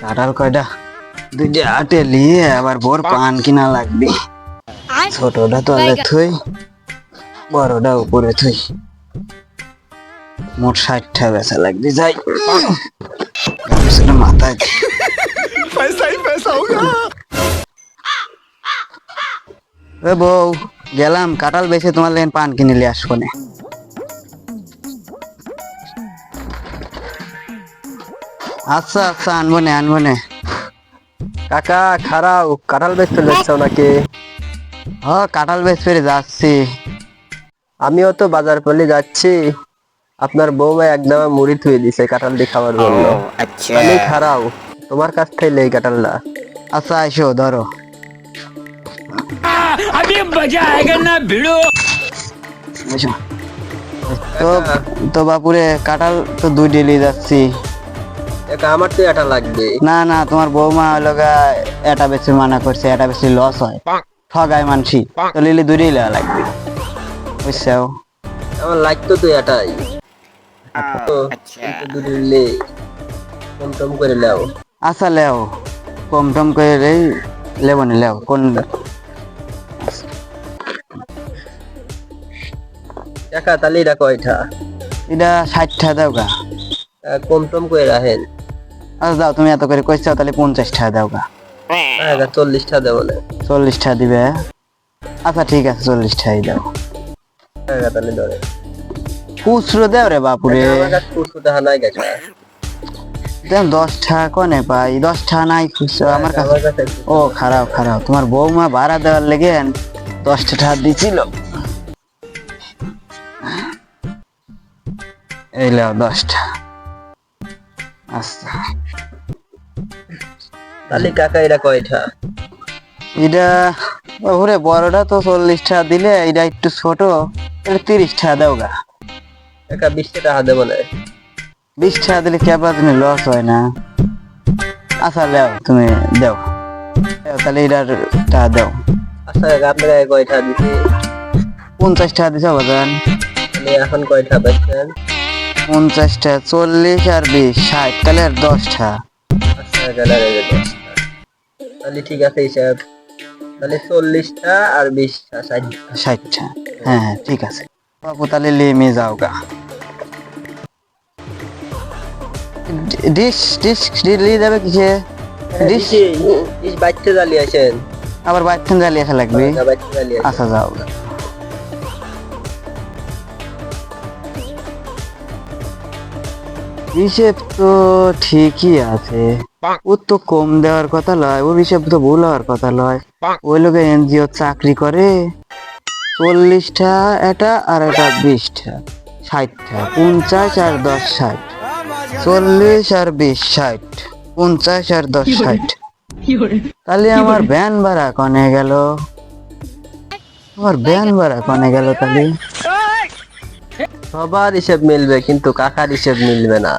কাঁঠাল কয়টা? দুইটা আটে নিয়ে আবার বোর পান কিনা লাগবে। ছোটটা তলে থই বড়টা উপরে থই। মোট ষাটটা বেচা লাগবে যাই। মাথায় বউ গেলাম কাঁঠাল বেছে তোমার লেন পান কিনে নিয়ে আসব নে। আচ্ছা আচ্ছা আনব নে আনব নে কাকা খারাও কাঁঠাল বেচতে যাচ্ছ নাকি? হ কাঁঠাল বেচ ফেরে যাচ্ছি। আমিও তো বাজার করলে যাচ্ছি। আপনার বৌমা একদম মুড়ি থুয়ে দিছে কাঁঠাল দিয়ে খাওয়ার জন্য। আমি খারাও তোমার কাছ থেকে লেই কাঁঠালটা। আচ্ছা আইসো ধরো। বুঝো। তো তো বাপুরে কাঁঠাল তো দুই ডেলি যাচ্ছি। একা আমার তো এটা লাগবে। না না তোমার বৌমা হলো গা এটা বেশি মানা করছে এটা বেশি লস হয়। ঠগায় মানসি তো লিলি দুইটাই লেওয়া লাগবে। বুঝছ? আমার লাগতো তো এটাই। তো লে কম টম করে লাও। আচ্ছা লেও। কম টম করে রে লেবো না লেও। কোন একা তাহলে এটা কয়টা? এটা ষাটটা দাও গা। কম টম করে রাখেন। আচ্ছা দাও তুমি এত করে কইছো তাহলে পঞ্চাশ টাকা দাও গা। একা চল্লিশটা দেবো না চল্লিশ টাকা দিবে আচ্ছা ঠিক আছে চল্লিশ টাকাই দাও। তাহলে ধরে। খুচরো দেও রে বাপুরে। আমার দেখা নাই গেছে দশ টাকা কনে পাই দশ টাকা নাই খুচরো আমার কাছে আমার কাছে ও খারাপ খারাপ তোমার বৌমা ভাড়া দেওয়ার লেগে দশটা টাকা দিছিল। এই লাও দশটা আচ্ছা। তাহলে কাকা এটা কয়টা? এটা ওরে বড়টা তো চল্লিশ টাকা দিলে এটা একটু ছোট এটা তিরিশ টাকা দাও গা। একা বিশটা টাকা দেবো না। বিশ টাকা দিলে কেবলা তুমি লস হয় না? আচ্ছা লেও তুমি দাও। দাও, তাহলে এটার টাকা দাও। আচ্ছা কাকা আপনার কয়টা দিছি? পঞ্চাশ টাকা দিছো বাজান এখন কয়টা পাচ্ছেন পঞ্চাশ টাকা চল্লিশ আর বিশ ষাট তাহলে আর দশ আচ্ছা দশটা তাহলে ঠিক আছে হিসাব। তাহলে চল্লিশটা আর বিশটা ষাটটা ষাট। টাকা হ্যাঁ হ্যাঁ ঠিক আছে। বাপু তাহলে লিমে যাও গা। ডিশ ডিশ নিয়ে যাবে কিসে? ডিশ? ডিশ বাইতে জ্বালিয়ে আসেন। আবার থেকে জ্বালিয়ে আসা লাগবে? বাইতে আচ্ছা যাও। হিসেব তো ঠিকই আছে। ও তো কম দেওয়ার কথা লয় ওর হিসেব তো ভুল হওয়ার কথা লয়। ওই লোকে এনজিও চাকরি করে। চল্লিশটা এটা আর এটা বিশটা ষাটটা পঞ্চাশ আর দশ ষাট। চল্লিশ আর বিশ ষাট পঞ্চাশ আর দশ ষাট। তাহলে আমার ভ্যান ভাড়া কনে গেল? আমার ভ্যান ভাড়া কনে গেল তাহলে? সবার হিসেব মিলবে কিন্তু কাকার হিসেব মিলবে না।